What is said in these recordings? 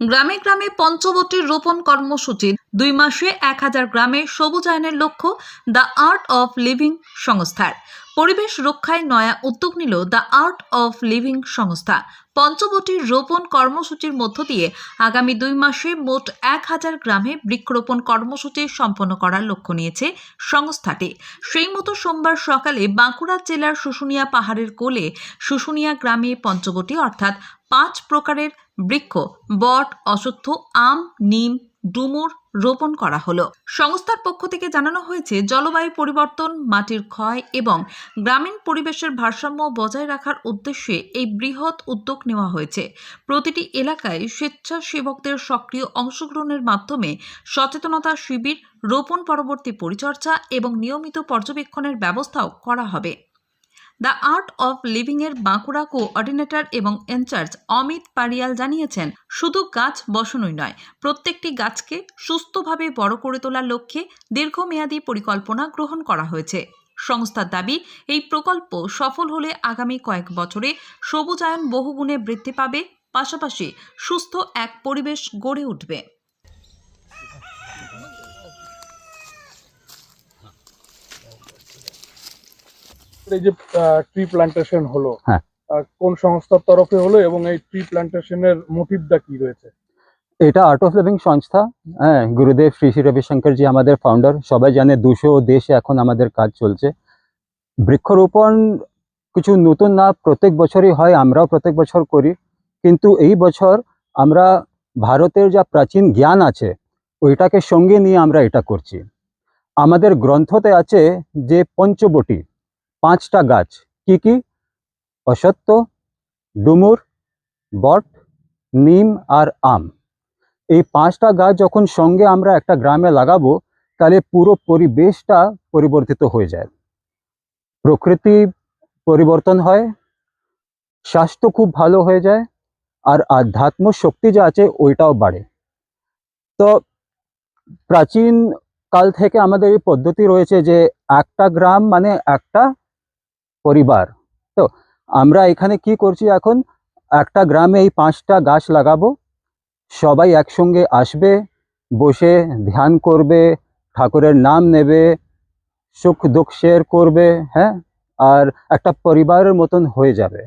গ্রামে গ্রামে পঞ্চবটির রোপণ কর্মসূচি দুই মাসে এক হাজার গ্রামে সবুজায়নের লক্ষ্য দ্য আর্ট অফ লিভিং সংস্থার। পরিবেশ রক্ষায় নয়া উদ্যোগ নিল দ্য আর্ট অফ লিভিং সংস্থা। পঞ্চবটির রোপণ কর্মসূচির মধ্য দিয়ে আগামী দুই মাসে মোট এক হাজার গ্রামে বৃক্ষরোপণ কর্মসূচি সম্পন্ন করার লক্ষ্য নিয়েছে সংস্থাটি। সেই মতো সোমবার সকালে বাঁকুড়া জেলার শুশুনিয়া পাহাড়ের কোলে শুশুনিয়া গ্রামে পঞ্চবটি অর্থাৎ পাঁচ প্রকারের বৃক্ষ, বট অশ্বত্থ আম, নিম, ডুমুর রোপণ করা হলো। সংস্থার পক্ষ থেকে জানানো হয়েছে, জলবায়ু পরিবর্তন, মাটির ক্ষয় এবং গ্রামীণ পরিবেশের ভারসাম্য বজায় রাখার উদ্দেশ্যে এই বৃহৎ উদ্যোগ নেওয়া হয়েছে। প্রতিটি এলাকায় স্বেচ্ছাসেবকদের সক্রিয় অংশগ্রহণের মাধ্যমে সচেতনতা শিবির, রোপণ পরবর্তী পরিচর্যা এবং নিয়মিত পর্যবেক্ষণের ব্যবস্থাও করা হবে। দ্য আর্ট অফ লিভিং এর বাঁকুড়া কোঅর্ডিনেটর এবং ইনচার্জ অমিত পারিয়াল জানিয়েছেন, শুধু গাছ বসানোই নয়, প্রত্যেকটি গাছকে সুস্থভাবে বড় করে তোলার লক্ষ্যে দীর্ঘমেয়াদী পরিকল্পনা গ্রহণ করা হয়েছে। সংস্থার দাবি, এই প্রকল্প সফল হলে আগামী কয়েক বছরে সবুজায়ন বহুগুণে বৃদ্ধি পাবে, পাশাপাশি সুস্থ এক পরিবেশ গড়ে উঠবে। এই যে ট্রি প্লান্টেশন হলো হ্যাঁ। কোন সংস্থার তরফে হলো এবং এই ট্রি প্লান্টেশনের মোটিভটা কি রয়েছে? এটা আর্ট অফ লিভিং সংস্থা হ্যাঁ গুরুদেব শ্রী শ্রী রবিশঙ্করজি আমাদের ফাউন্ডার সবাই জানে দুশো দেশে এখন আমাদের কাজ চলছে। বৃক্ষরোপণ কিছু নতুন না প্রত্যেক বছরই হয় আমরাও প্রত্যেক বছর করি কিন্তু এই বছর আমরা ভারতের যা প্রাচীন জ্ঞান আছে ওইটাকে সঙ্গে নিয়ে আমরা এটা করছি। আমাদের গ্রন্থতে আছে যে পঞ্চবটি পাঁচটা গাছ। কি কি? অসত্য ডুমুর, বট, নিম আর আম। এই পাঁচটা গাছ যখন সঙ্গে আমরা একটা গ্রামে লাগাবো, তাহলে পুরো পরিবেশটা পরিবর্তিত হয়ে যায়। প্রকৃতি পরিবর্তন হয়, স্বাস্থ্য খুব ভালো হয়ে যায়, আর আধ্যাত্ম শক্তি যা আছে ওইটাও বাড়ে। তো প্রাচীন কাল থেকে আমাদের এই পদ্ধতি রয়েছে যে একটা গ্রাম মানে একটা পরিবার। তো আমরা এখানে কি করছি এখন? একটা গ্রামে এই পাঁচটা গাছ লাগাবো। সবাই একসঙ্গে আসবে, বসে ধ্যান করবে, ঠাকুরের নাম নেবে, সুখ দুঃখ শেয়ার করবে হ্যাঁ? আর একটা পরিবারের মতন হয়ে যাবে।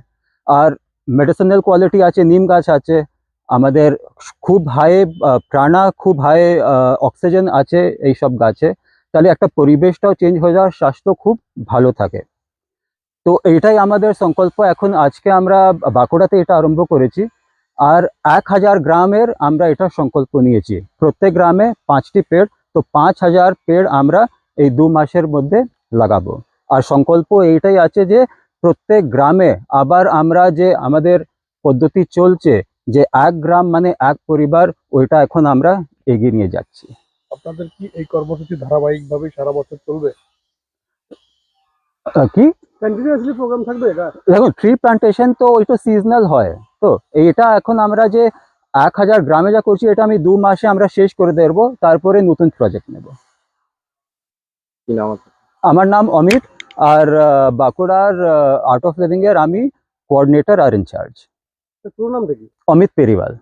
আর মেডিসিনাল কোয়ালিটি আছে, নিম গাছ আছে, আমাদের খুব হাই প্রাণা খুব হাই অক্সিজেন আছে এই সব গাছে। তাহলে একটা পরিবেশটাও চেঞ্জ হয়ে যাওয়ার স্বাস্থ্য খুব ভালো থাকে। তো এইটাই আমাদের সংকল্প। এখন আজকে আমরা বাঁকুড়াতে এটা আরম্ভ করেছি আর এক হাজার গ্রামের আমরা এটা সংকল্প নিয়েছি। প্রত্যেক গ্রামে পাঁচটি পেড়, তো পাঁচ হাজার পেড় আমরা এই দু মাসের মধ্যে লাগাবো। আর সংকল্প এইটাই আছে যে প্রত্যেক গ্রামে আবার আমরা যে আমাদের পদ্ধতি চলছে যে এক গ্রাম মানে এক পরিবার, ওইটা এখন আমরা এগিয়ে নিয়ে যাচ্ছি। আপনাদের কি এই কর্মসূচি ধারাবাহিকভাবে সারা বছর চলবে? কি? কন্টিনিউয়াসলি প্রোগ্রাম থাকবে এটা? দেখুন ট্রি প্লান্টেশন তো ওইটা সিজনাল হয়। তো এইটা এখন আমরা যে এক হাজার গ্রামে যা করছি এটা আমি দু মাসে আমরা শেষ করে দেবো তারপরে নতুন প্রজেক্ট নেব। নাম আমার নাম অমিত আর বাঁকুড়ার আর্ট অফ লিভিং এর আমি কোঅর্ডিনেটর আর ইনচার্জ পুরো নামটা কি? অমিত পেরিওয়াল।